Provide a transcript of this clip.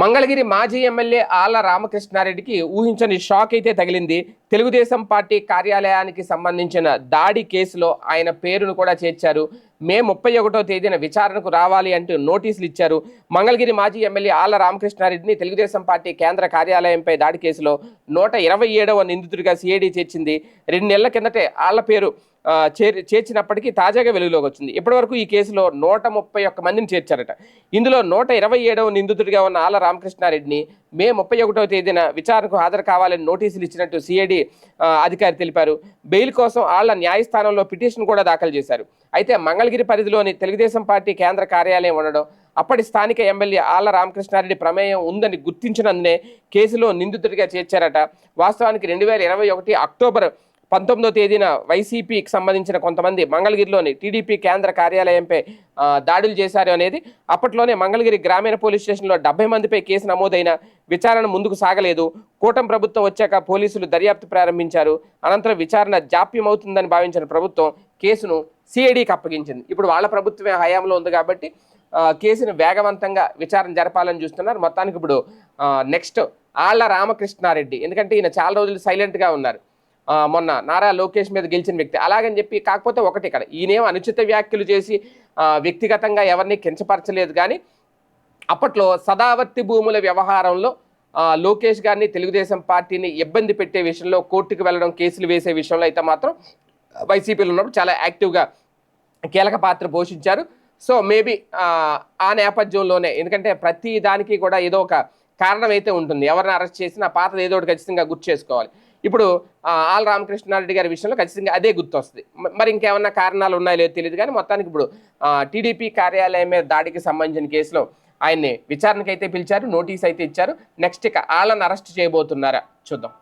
మంగళగిరి మాజీ ఎమ్మెల్యే ఆళ్ళ రామకృష్ణారెడ్డికి ఊహించని షాక్ అయితే తగిలింది. తెలుగుదేశం పార్టీ కార్యాలయానికి సంబంధించిన దాడి కేసులో ఆయన పేరును కూడా చేర్చారు. మే ముప్పై ఒకటో తేదీన విచారణకు రావాలి అంటూ నోటీసులు ఇచ్చారు. మంగళగిరి మాజీ ఎమ్మెల్యే ఆళ్ళ రామకృష్ణారెడ్డిని తెలుగుదేశం పార్టీ కేంద్ర కార్యాలయంపై దాడి కేసులో నూట ఇరవై ఏడవ నిందితుడిగా సిఐడి చేర్చింది. రెండు నెలల కిందటే ఆళ్ళ పేరు చేర్ చేర్చినప్పటికీ తాజాగా వెలుగులోకి వచ్చింది. ఇప్పటివరకు ఈ కేసులో నూట ముప్పై ఒక్క మందిని చేర్చారట. ఇందులో నూట ఇరవై ఏడవ నిందితుడిగా ఉన్న ఆల రామకృష్ణారెడ్డిని మే ముప్పై ఒకటవ తేదీన విచారణకు హాజరు కావాలని నోటీసులు ఇచ్చినట్టు సిఐడి అధికారి తెలిపారు. బెయిల్ కోసం ఆళ్ళ న్యాయస్థానంలో పిటిషన్ కూడా దాఖలు చేశారు. అయితే మంగళగిరి పరిధిలోని తెలుగుదేశం పార్టీ కేంద్ర కార్యాలయం ఉండడం అప్పటి స్థానిక ఎమ్మెల్యే ఆళ్ళ రామకృష్ణారెడ్డి ప్రమేయం ఉందని గుర్తించినందునే కేసులో నిందితుడిగా చేర్చారట. వాస్తవానికి రెండు వేల ఇరవై ఒకటి అక్టోబర్ పంతొమ్మిదో తేదీన వైసీపీకి సంబంధించిన కొంతమంది మంగళగిరిలోని టీడీపీ కేంద్ర కార్యాలయంపై దాడులు చేశారు అనేది అప్పట్లోనే మంగళగిరి గ్రామీణ పోలీస్ స్టేషన్లో డెబ్బై మందిపై కేసు నమోదైన విచారణ ముందుకు సాగలేదు. కూటమి ప్రభుత్వం వచ్చాక పోలీసులు దర్యాప్తు ప్రారంభించారు. అనంతరం విచారణ జాప్యం అవుతుందని భావించిన ప్రభుత్వం కేసును సిఐడికి అప్పగించింది. ఇప్పుడు వాళ్ళ ప్రభుత్వమే హయాంలో ఉంది కాబట్టి కేసును వేగవంతంగా విచారణ జరపాలని చూస్తున్నారు. మొత్తానికి ఇప్పుడు నెక్స్ట్ ఆళ్ళ రామకృష్ణారెడ్డి. ఎందుకంటే ఈయన చాలా రోజులు సైలెంట్గా ఉన్నారు. మొన్న నారా లోకేష్ మీద గెలిచిన వ్యక్తి. అలాగని చెప్పి కాకపోతే ఒకటి ఇక్కడ. ఈయనేం అనుచిత వ్యాఖ్యలు చేసి వ్యక్తిగతంగా ఎవరిని కించపరచలేదు. కానీ అప్పట్లో సదావర్తి భూముల వ్యవహారంలో లోకేష్ గారిని తెలుగుదేశం పార్టీని ఇబ్బంది పెట్టే విషయంలో కోర్టుకు వెళ్ళడం కేసులు వేసే విషయంలో అయితే మాత్రం వైసీపీలో ఉన్నప్పుడు చాలా యాక్టివ్గా కీలక పాత్ర పోషించారు. సో మేబీ ఆ నేపథ్యంలోనే. ఎందుకంటే ప్రతి దానికి కూడా ఏదో ఒక కారణం అయితే ఉంటుంది. ఎవరిని అరెస్ట్ చేసినా పాతది ఏదో ఒకటి ఖచ్చితంగా గుర్తు చేసుకోవాలి. ఇప్పుడు ఆల్ రామకృష్ణారెడ్డి గారి విషయంలో ఖచ్చితంగా అదే గుర్తొస్తుంది. మరి ఇంకేమన్నా కారణాలు ఉన్నాయో లేదో తెలియదు కానీ మొత్తానికి ఇప్పుడు టీడీపీ కార్యాలయం మీద దాడికి సంబంధించిన కేసులో ఆయన్ని విచారణకైతే పిలిచారు నోటీస్ అయితే ఇచ్చారు. నెక్స్ట్ ఇక వాళ్ళని అరెస్ట్ చేయబోతున్నారా చూద్దాం.